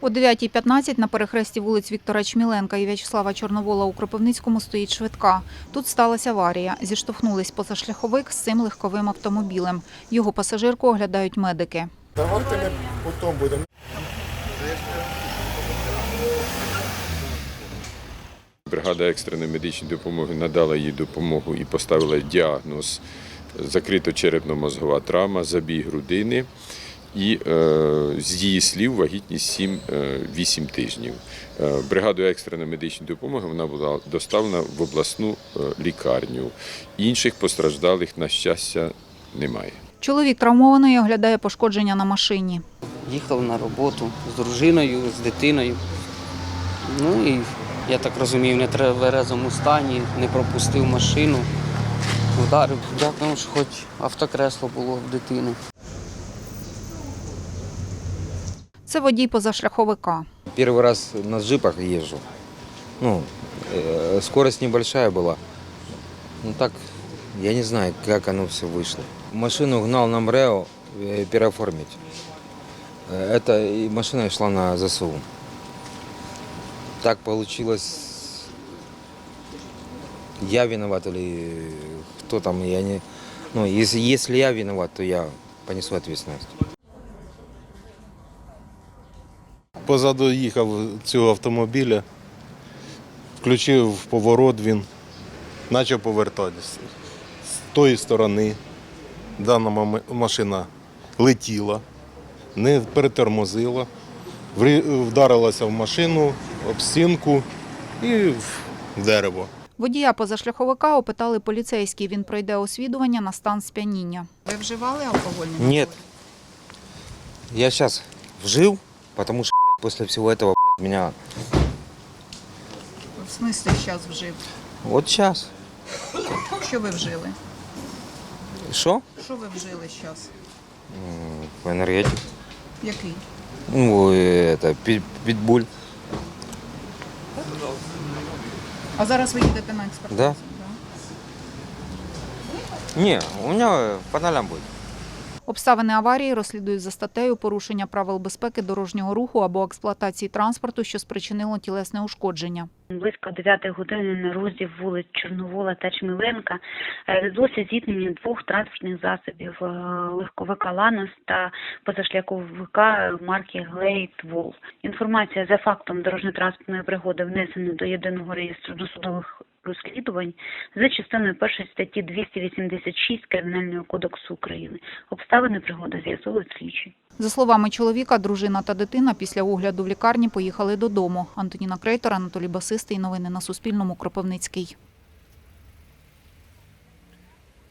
О 9.15 на перехресті вулиць Віктора Чміленка і В'ячеслава Чорновола у Кропивницькому стоїть швидка. Тут сталася аварія. Зіштовхнулись позашляховик з цим легковим автомобілем. Його пасажирку оглядають медики. Давайте ми потім будемо. Бригада екстреної медичної допомоги надала їй допомогу і поставила діагноз закрито-черепно-мозгова травма, забій грудини. І е, з її слів вагітність 7-8 тижнів. Е, бригадою екстреної медичної допомоги вона була доставлена в обласну е, лікарню. Інших постраждалих, на щастя, немає. Чоловік травмований оглядає пошкодження на машині. Їхав на роботу з дружиною, з дитиною. Ну і я так розумію, в нетверезому стані, не пропустив машину, вдарив. Дякую, що хоч автокресло було в дитини. Це водій позашляховика. Первый раз на джипах езжу. Ну, э, скорость небольшая была. Ну так, я не знаю, как оно все вышло. Машину гнал на МРЭО э, переоформить. Э, Это и машина шла на ЗСУ. Так получилось. Я виноват или кто там, я не... Ну, если, если я виноват, то я понесу ответственность. Позаду їхав цього автомобіля, включив поворот він, почав повертатися. З тої сторони дана машина летіла, не перетормозила, вдарилася в машину, об стінку і в дерево. Водія позашляховика опитали поліцейські. Він пройде освідування на стан сп'яніння. Ви вживали алкогольні Нет. Я сейчас вжил, потому что блядь, после всего этого блядь, меня... В смислі зараз вжив? Вот сейчас. Що ви вжили? Что? Що ви вжили зараз? Энергетик. Який? Ну, э, это, пи- питбуль. А зараз ви їдете на експертизу? Да. Не, у меня по нолям будет. Обставини аварії розслідують за статтею порушення правил безпеки дорожнього руху або експлуатації транспорту, що спричинило тілесне ушкодження. Близько 9 години на розі вулиць Чорновола та Чміленка е, відбулося зіткнення двох транспортних засобів е, легковика Ланос та позашляховика марки Глейт Вол. Інформація за фактом дорожньо-транспортної пригоди внесена до єдиного реєстру досудових розслідувань за частиною першої статті 286 Кримінального кодексу України. Обставини пригоди з'ясовують слідчі. За словами чоловіка, дружина та дитина після огляду в лікарні поїхали додому. Антоніна Крейтор, Анатолій Басистий. Новини на Суспільному. Кропивницький.